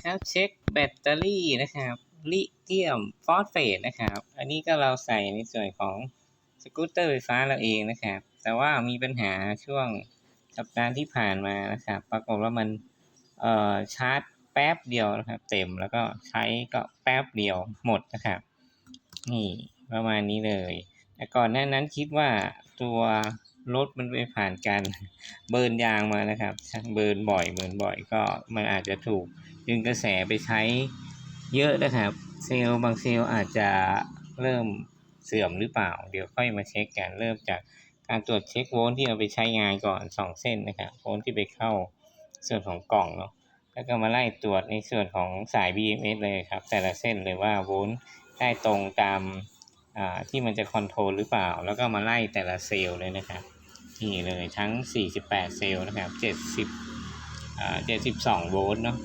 นะครับ เช็คแบตเตอรี่นะครับ ลิเธียมฟอสเฟตนะครับ อันนี้ก็เราใส่ในส่วนของสกูตเตอร์ไฟฟ้าเราเองนะครับ แต่ว่ามีปัญหาช่วงสัปดาห์ที่ผ่านมานะครับ ปรากฏว่ามันเอ่อชาร์จแป๊บเดียวนะครับ เต็มแล้วก็ใช้ก็แป๊บเดียวหมดนะครับ นี่ประมาณนี้เลย แต่ก่อนหน้านั้นคิดว่าตัว รถมันไปผ่านการเบิร์นยางมานะครับ เบิร์นบ่อยเบิร์นบ่อยก็มันอาจจะถูกดึงกระแสไปใช้เยอะนะครับ เซลล์บางเซลล์อาจจะเริ่มเสื่อมหรือเปล่า เดี๋ยวค่อยมาเช็คกันเริ่มจากการตรวจเช็คโวลต์ที่เอาไปใช้งานก่อนสองเส้นนะครับโวลต์ที่ไปเข้าส่วนของกล่องเนาะแล้วก็มาไล่ตรวจในส่วนของสาย BMS เลยครับ แต่ละเส้นเลยว่าโวลต์ได้ตรงตาม ที่มันจะคอนโทรลหรือเปล่า แล้วก็มาไล่แต่ละเซลล์เลยนะครับนี่เลยทั้ง 48 เซลล์นะครับ 70อ่า72 โวลต์เนาะ